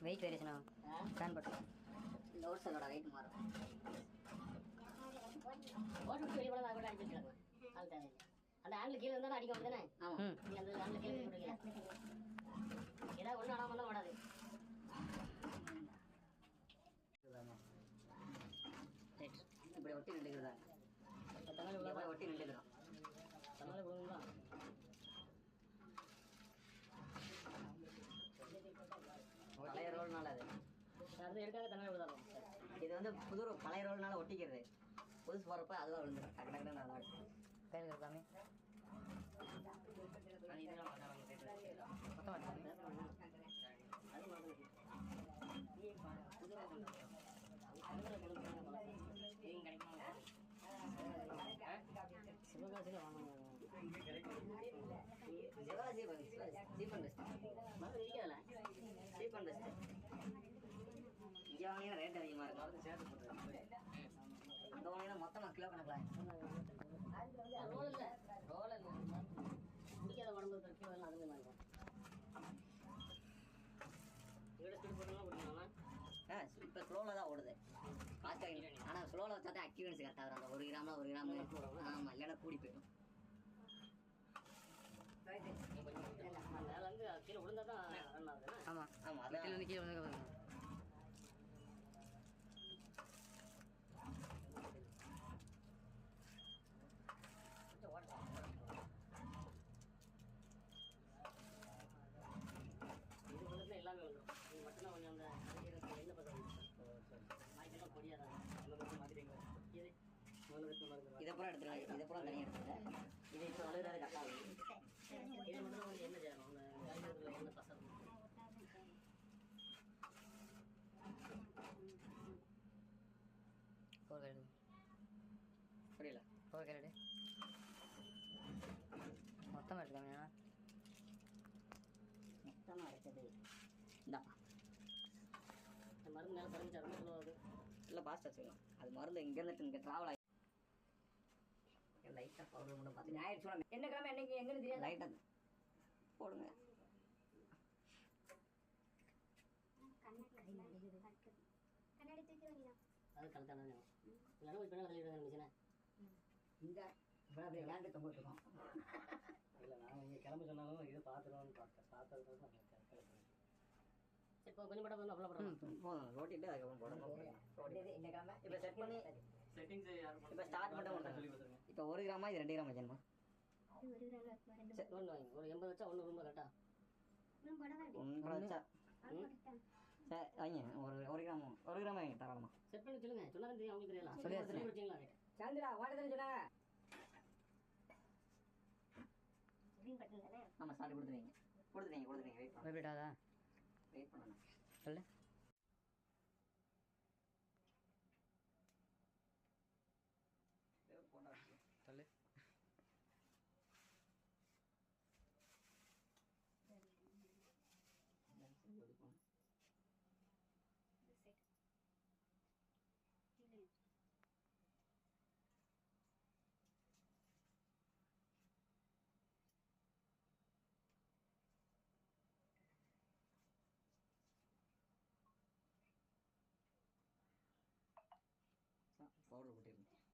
Wait variation ஆகும் fan பட்டு. இந்த ஒரு சலோட வெயிட் மாறும். ஓட்டு வெளியே கூட அடிச்சு வச்சிருக்கலாம் அது அந்த ஹேண்டில் கீழே இருந்தாலும் அடிக்க தானே? ஆமா. ம். நீ அந்த ஹேண்டில் கீழே போட்டுக்கல ஏதாவது ஒன்றும் ஆடாமல் தான் ஓடாது. இப்படி ஒட்டி நின்றுக்கிறதா? ஒட்டி நின்றுக்கிறோம். தன்னால இவ்வளோ தான் பழைய ரோல்னால அது அது எடுக்காத தன்னால இவ்வளோ தான் இது வந்து புது பழைய ரோல்னால ஒட்டிக்கிறது புதுசு போகிறப்ப அதுவாக விழுந்துடும் டக்கு டக்கு நல்லா இருக்கும் மாதிரி சிவகாசியில் வாங்கணும் சிவாஜி சீப் அண்ட் பெஸ்ட் மருந்து இருக்காதுல்ல சீப் அண்ட் பெஸ்ட் இங்கே வாங்கினா ரேட் அதிகமாக இருக்கும் அங்கே வாங்கினா மொத்தமாக கிலோ கணக்கில் ரோல் இல்லை ரோல் இல்லை பிடிக்காத உடம்பு இருக்கிற கிலோ போட்டோம்னா பிடிக்கலாமா ஆ இப்போ ஸ்லோவில் தான் ஓடுது ஃபாஸ்ட்டாக ஆனால் ஸ்லோவில் வச்சா தான் அக்யூரன்சி கரெக்டாக வரும். அந்த ஒரு கிராமில் ஒரு கிராம். ஆமாம் இல்லைன்னா கூடி போயிடும். ஆமாம் ஆமாம் இருந்து கீழே வந்து பாருங்க இது வந்து எல்லாமே வந்துடும் இது மட்டும்தான் கொஞ்சம் அந்த அரைக்கிறதுக்கு எண்ணெய் பதம் மாய்க்கெல்லாம் பொடியாதான் இது இதை பூரா எடுத்துருங்க. இதை பூரா தனியாக எடுத்துருங்க இது இப்போ அழுகிறது கரெக்டாக இது மட்டும் ஃபோர் கேரடு புரியல. ஃபோர் கேரடு மொத்தமாக எடுத்துக்காமே மொத்தமாக எடுத்தது. இந்தா. இந்த மருந்து மேலே ஸ்லோ ஆகுது இல்லை பாஸ்ட் வச்சுக்கலாம் அது மருந்து இங்கேருந்து இங்கே ட்ராவல் ஆகி லைட்டாக பவுடர் மட்டும் பார்த்து ஞாயிற்று சொல்லுங்க என்ன கிழமை என்னைக்கு எங்கன்னு தெரியாது? லைட்டாக போடுங்க. அது கலத்தான இல்லைன்னா இந்த அப்படியே விளையாண்டு விட்டுருக்கோம் இல்லை நான் இங்கே கிளம்ப சொன்னாலும் இது பார்த்துருவோம்னு பார்த்தேன் பார்த்தது சரி இப்போ கொஞ்சம் படம் வந்து அவ்வளோ படம் போதும் ஓட்டிட்டு அதுக்கப்புறம் போடணும் இந்த இப்போ செட் பண்ணி செட்டிங்ஸ் இப்போ ஸ்டார்ட் மட்டும் பண்ணுறேன் இப்போ ஒரு கிராமா இது ரெண்டு கிராம் வச்சேன்மா ஒரு கிராம் ஒன்று வாங்கி ஒரு எண்பது வச்சா ஒன்று ரொம்ப வச்சா? போட்டுட்டேன். சரி வைங்க ஒரு ஒரு கிராம் ஒரு கிராம் வைங்க தாராளமா செட் பண்ணி சொல்லுங்க சொன்னா தெரியும் அவங்களுக்கு தெரியலாம். சொல்லி வச்சிங்களா சாந்திரா சொன்னாங்க ஆமாம் கொடுத்துருவீங்க கொடுத்துருவீங்க கொடுத்துருவீங்க வெயிட் வெயிட் பண்ணணும் சொல்லு. பவுடர் போட்டிருங்க